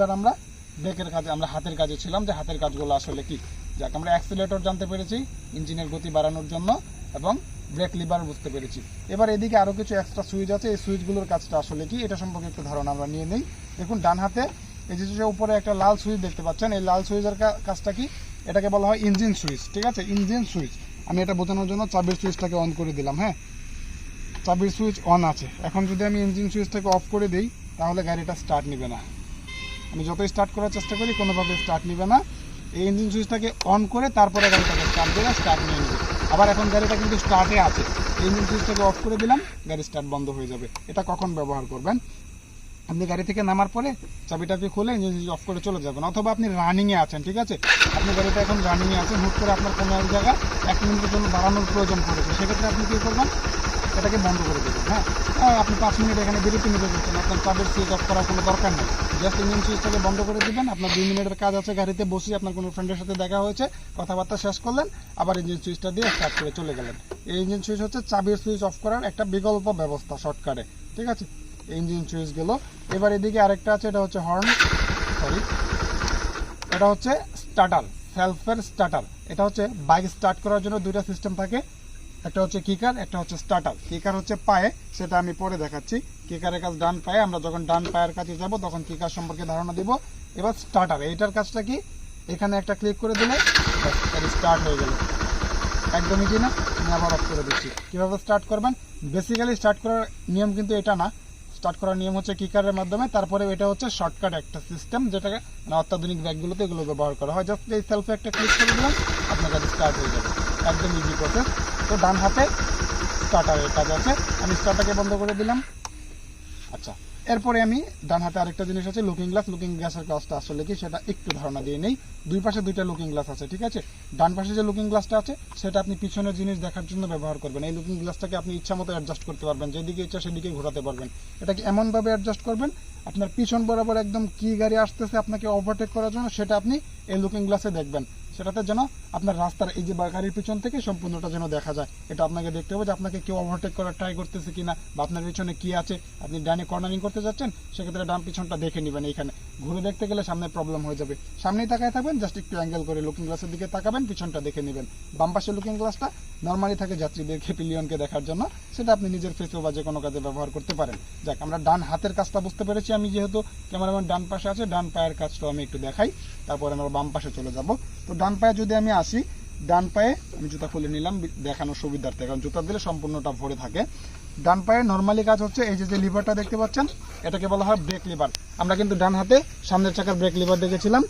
এবার আমরা ব্রেকের কাজে, আমরা হাতের কাজে ছিলাম যে হাতের কাজগুলো আসলে কি? যাক, আমরা অ্যাক্সিলেটর জানতে পেরেছি, ইঞ্জিনের গতি বাড়ানোর জন্য এবং ব্রেক লিভার বুঝতে পেরেছি। এবার এদিকে আরও কিছু এক্সট্রা সুইচ আছে, এই সুইচগুলোর কাজটা আসলে কি? এটা সম্পর্কে একটু ধারণা আমরা নিয়ে নিই। দেখুন, ডান হাতে, এই যে উপরে একটা লাল সুইচ দেখতে পাচ্ছেন, এই লাল সুইচের কাজটা কি? এটাকে বলা হয় ইঞ্জিন সুইচ ঠিক আছে? ইঞ্জিন সুইচ আমি এটা বোঝানোর জন্য চাবির সুইচটাকে অন করে দিলাম হ্যাঁ? চাবির সুইচ অন আছে। এখন যদি আমি ইঞ্জিন সুইচটাকে অফ করে দিই, তাহলে গাড়িটা স্টার্ট নেবে না। আমি যতই স্টার্ট করার চেষ্টা করি, কোনোভাবে স্টার্ট নেবে না। এই ইঞ্জিন সুইচটাকে অন করে তারপরে গাড়িটাকে স্টার্ট দিলে স্টার্ট নিয়ে নেবে। আবার এখন গাড়িটা কিন্তু স্টার্টে আছে। ইঞ্জিন সুইচটাকে অফ করে দিলাম, গাড়ি স্টার্ট বন্ধ হয়ে যাবে। এটা কখন ব্যবহার করবেন? আপনি গাড়ি থেকে নামার পরে চাবিটাকে খুলে ইঞ্জিন সুইচ অফ করে চলে যাবেন। অথবা আপনি রানিংয়ে আছেন, ঠিক আছে? আপনি গাড়িটা এখন রানিংয়ে আছেন, হুট করে আপনার কোনো এক জায়গায় এক মিনিটের জন্য বাড়ানোর প্রয়োজন পড়েছে। সেক্ষেত্রে আপনি কী করবেন? এটাকে বন্ধ করে দেবেন হ্যাঁ? আপনি পাঁচ মিনিট এখানে বিরতি নিতে যাচ্ছেন আপনার চাবের সুইচ অফ করার কোনো দরকার নেই। জাস্ট ইঞ্জিন সুইচটাকে বন্ধ করে দিবেন, আপনার দুই মিনিটের কাজ আছে, গাড়িতে বসে আপনার কোনো ফ্রেন্ডের সাথে দেখা হয়েছে, কথাবার্তা শেষ করলেন, আবার ইঞ্জিন সুইচটা দিয়ে স্টার্ট করে চলে গেলেন। এই ইঞ্জিন সুইচ হচ্ছে চাবির সুইচ অফ করার একটা বিকল্প ব্যবস্থা শর্টকাটে ঠিক আছে? ইঞ্জিন সুইচ গেল। এবার এদিকে আরেকটা আছে, এটা হচ্ছে হর্ন সরি এটা হচ্ছে স্টার্টার সেলফের স্টার্টার এটা হচ্ছে বাইক স্টার্ট করার জন্য দুইটা সিস্টেম থাকে। একটা হচ্ছে কিকার একটা হচ্ছে স্টার্টার কিকার হচ্ছে পায়ে, সেটা আমি পরে দেখাচ্ছি। কিকারের কাজ ডান পায়ে, আমরা যখন ডান পায়ের কাছে যাব, তখন কিকার সম্পর্কে ধারণা দিব। এবার স্টার্টার এইটার কাজটা কি? এখানে একটা ক্লিক করে দিলে স্টার্ট হয়ে গেল। একদমই কি না? আমি আবার অফ করে দিচ্ছি। কীভাবে স্টার্ট করবেন? বেসিক্যালি স্টার্ট করার নিয়ম কিন্তু এটা না। স্টার্ট করার নিয়ম হচ্ছে কিকারের মাধ্যমে তারপরে এটা হচ্ছে শর্টকাট একটা সিস্টেম যেটাকে মানে অত্যাধুনিক ব্যাগগুলোতে এগুলো ব্যবহার করা হয়। জাস্ট এই সেলফে একটা ক্লিক করে দিলাম আপনার কাছে স্টার্ট হয়ে যাবে। একদম ইজি প্রসেস তো ডান হাতে স্টার্টারের কাজ আছে। আমি স্টার্টারকে বন্ধ করে দিলাম। আচ্ছা এরপরে আমি ডান হাতে আরেকটা জিনিস আছে লুকিং গ্লাস লুকিং গ্লাসের কাজটা আসলে কি, সেটা একটু ধারণা দিয়ে নেই। দুই পাশে দুইটা লুকিং গ্লাস আছে, ঠিক আছে? ডান পাশে যে লুকিং গ্লাসটা আছে, সেটা আপনি পিছনের জিনিস দেখার জন্য ব্যবহার করবেন। এই লুকিং গ্লাসটাকে আপনি ইচ্ছা মতো অ্যাডজাস্ট করতে পারবেন। যেদিকে ইচ্ছা সেদিকে ঘোরাতে পারবেন। এটাকে এমনভাবে অ্যাডজাস্ট করবেন? আপনার পিছন বরাবর একদম কি গাড়ি আসতেছে আপনাকে ওভারটেক করার জন্য, সেটা আপনি এই লুকিং গ্লাসে দেখবেন। সেটাতে যেন আপনার রাস্তার এই যে গাড়ির পিছন থেকে সম্পূর্ণটা যেন দেখা যায়। এটা আপনাকে দেখতে হবে যে আপনাকে কেউ ওভারটেক করার ট্রাই করতেছে কিনা বা আপনার পিছনে কি আছে। আপনি ডানে কর্নারিং করতে যাচ্ছেন, সেক্ষেত্রে ডান পিছনটা দেখে নেবেন এইখানে। ঘুরে দেখতে গেলে সামনে প্রবলেম হয়ে যাবে। সামনেই তাকায় থাকবেন জাস্ট একটু অ্যাঙ্গেল করে লুকিং গ্লাসের দিকে তাকাবেন, পিছনটা দেখে নেবেন। বাম পাশে লুকিং গ্লাসটা নর্মালি থাকে যাত্রীদেরকে পিলিয়নকে দেখার জন্য। সেটা আপনি নিজের ফেসেও বা যে কোনো কাজে ব্যবহার করতে পারেন। যাক, আমরা ডান হাতের কাজটা বুঝতে পেরেছি। আমি যেহেতু ক্যামেরাম্যান ডান পাশে আছে, ডান পায়ের কাজটাও আমি একটু দেখাই। তারপরে আমরা বাম পাশে চলে যাব। তো ডান পায়ে যদি আমি আসি, ডান পায়ে আমি জুতা খুলে নিলাম, দেখানোর সুবিধার্থে। কারণ জুতা দিলে সম্পূর্ণটা ভরে থাকে। ডান পায়ে নর্মালি কাজ হচ্ছে, এই যে যে লিভারটা দেখতে পাচ্ছেন এটাকে বলা হয় ব্রেক লিভার। আমরা কিন্তু ডান হাতে সামনের চাকার ব্রেক লিভার দেখেছিলাম।